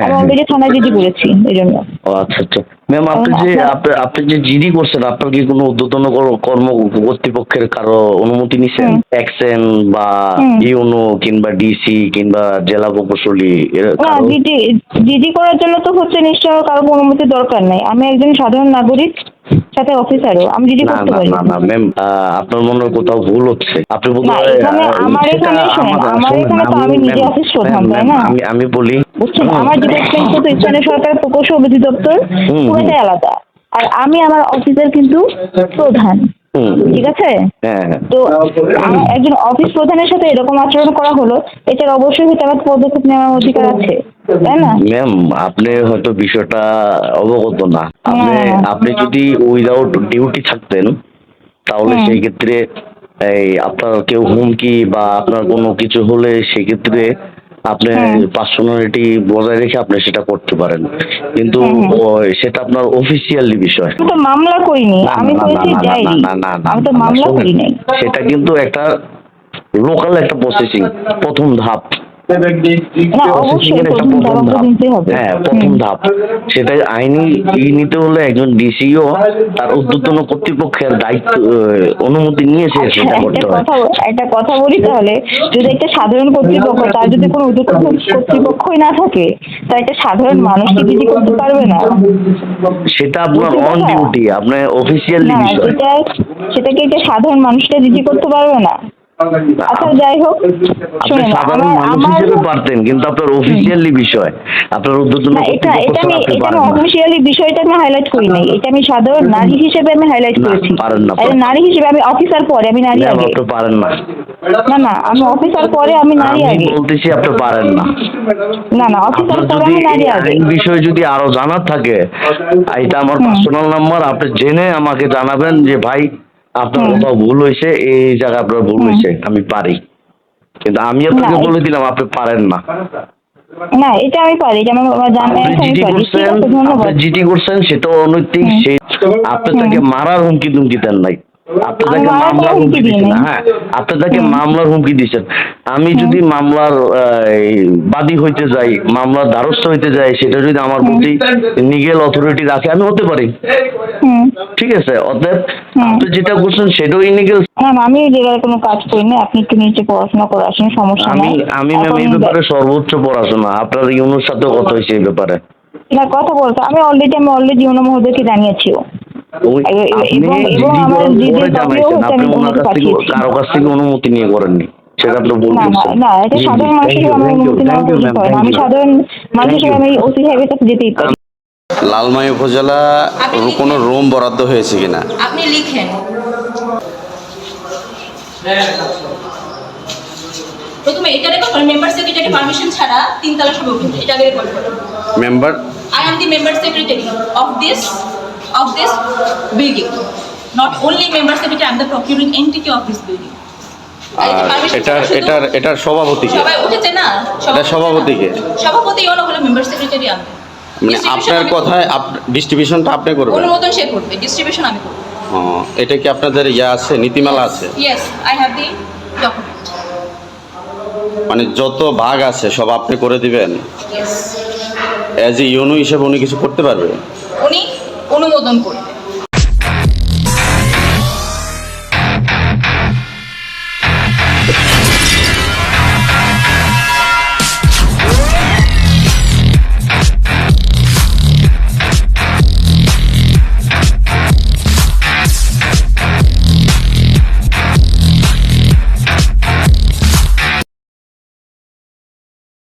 আমি। অলরেডি থানায় জিডি করেছি এই জন্য ও আচ্ছা আচ্ছা। ম্যাম আপনি যে আপনি যে জিডি করছেন আপনার কি কোনো কর্ম কর্তৃপক্ষের কারও অনুমতি নিছেন? অ্যাকশন বা। ইউনো কিংবা ডিসি কিংবা জেলা প্রকৌশলী জিডি করার জন্য তো হচ্ছে নিশ্চয় কারও অনুমতি দরকার নাই। আমি একজন সাধারণ নাগরিক সাথে অফিসারও আমি না করতে না পারি। না না ম্যাম আপনার মনে হয় কোথাও ভুল হচ্ছে। আপনি না, বোধহয়, এখানে আহ, আমার সেটা এখানে শোনেন, আমার- শুনুন, এখানে তো আমি নিজে ma'am, অফিস প্রধান, ma'am, তাই না? আমি আমি বলি বুঝছেন? আমার ডিপার্টমেন্ট কিন্তু স্থানীয় সরকার প্রকৌশল অধিদপ্তর হুম, পুরোটাই আলাদা। আর আমি আমার অফিসের কিন্তু প্রধান। হুম, ঠিক আছে? হ্যাঁ হ্যাঁ। তো একজন অফিস প্রধানের সাথে এরকম আচরণ করা হলো এটার অবশ্যই আমার পদক্ষেপ নেওয়ার অধিকার আছে। তাই না? ম্যাম আপনি হয়তো বিষয়টা অবগত না। আপনি হ্যাঁ। আপনি যদি উইদাউট ডিউটি থাকতেন তাহলে সেই ক্ষেত্রে এই আপনার কেউ হুমকি বা আপনার কোনো কিছু হলে সেক্ষেত্রে আপনি পার্সোনালিটি বজায় রেখে আপনি সেটা করতে পারেন। কিন্তু সেটা আপনার অফিসিয়ালি বিষয়। তো মামলা করিনি না, আমি না, না, করেছি না, না, না, না, না, আমি তো মামলা শোনেন, সেটা কিন্তু একটা লোকাল একটা প্রসেসিং প্রথম ধাপ। তো হ্যাঁ প্রথম ধাপ। সেটা আইনি ই নিতে হলে একজন ডিসিও তার কর্তৃপক্ষের দায়িত্ব অনুমতি নিয়ে সে আচ্ছা, সেটা করতে হয়। একটা কথা বলি তাহলে। যদি একটা সাধারণ কর্তৃপক্ষ তার যদি কোনো কর্তৃপক্ষই না থাকে তার একটা সাধারণ মানুষ কি জিডি করতে পারবে না? সেটা আপনার অন ডিউটি আপনার অফিসিয়ালি বিষয়। এটা সেটাকে একটা সাধারণ মানুষটা জিডি করতে পারবে না। আচ্ছা যাই হোক আপনি সাধারণ মানুষ হিসেবে পারতেন কিন্তু আপনার অফিসিয়ালি বিষয় আপনার এটা এটা আমি এটা আমি অফিসিয়ালি বিষয়টা আমি হাইলাইট করি নাই। এটা আমি সাধারণ নারী হিসেবে আমি হাইলাইট করেছি। নারী হিসেবে আমি অফিসার পরে আমি নারী আগে। আপনি পারেন না। না না আমি অফিসার পরে আমি নারী আগে। বলতেছি আপনি পারেন না। না না অফিসার পরে আমি নারী আগে। আইন বিষয়ে যদি আরও জানার থাকে এটা আমার পার্সোনাল নাম্বার আপনি জেনে আমাকে জানাবেন যে ভাই আপনার। কোথাও ভুল হয়েছে এই জায়গায় আপনার ভুল। হয়েছে আমি পারি। কিন্তু আমি আপনাকে বলে দিলাম আপনি পারেন না। না এটা আমি পারি এটা আমার আমার জানা আছে জিডি করছেন আপনি জিডি করছেন সেটা অনৈতিক সেই আপনি তাকে মারার হুমকি দুমকি দেন নাই। আপনি আমি তাকে মারার কোনো মামলার হুমকি নাই। হ্যাঁ আপনি তাকে হুম। মামলার হুমকি দিয়েছেন আমি যদি মামলার বাদী হইতে যাই মামলার দ্বারস্থ হইতে যাই সেটা যদি আমার প্রতি নিগেল অথরিটি রাখে আমি হতে পারি। ঠিক আছে অতএব। আপনি যেটা করছেন সেটাও ইনিগেল আমি এই কোনো কাজ করি না আপনি একটু নিচে পড়াশোনা করে আসেন সমস্যা আমি নাই। আমি ম্যাম এই ব্যাপারে সর্বোচ্চ পড়াশোনা। আপনার ইউনুর সাথেও কথা হয়েছে এই ব্যাপারে। না কথা বলতে আমি অলরেডি আমি অলরেডি ইউনো মহোদয়কে জানিয়েছিও আপনি জানাইছেন আপনি ওনার কাছ থেকে কারও কাছ থেকে অনুমতি নিয়ে করেননি। সেটা না এটা সাধারণ অনুমতি নেওয়া উচিত হয় আমি সাধারণ. আমি ওসি সাহেবের কাছে যেতেই পারি। লালমাই উপজেলা কোনো রুম বরাদ্দ হয়েছে কিনা? আপনি লিখেন। প্রথমে এটা রেকর্ড করেন মেম্বার সেক্রেটারি পারমিশন ছাড়া তিন তালা এটা আগে রেকর্ড করেন। Member? Secretary of this of this building. Not only member secretary, I am the procuring entity of this building. permission এটার এটার সবাই উঠেছে না? এটা সভাপতিকে? সভাপতি হলো হলো মেম্বার সেক্রেটারি আমি। মানে আপনার কথায় ডিস্ট্রিবিউশনটা আপনি করবেন? অনুমোদন সে করবে ডিস্ট্রিবিউশন আমি করব। এটা কি আপনাদের ইয়ে আছে? নীতিমালা আছে? Yes I have the document মানে যত ভাগ আছে সব আপনি করে দিবেন? অ্যাজ এ ইউনো হিসেবে উনি কিছু করতে পারবে? উনি অনুমোদন করবে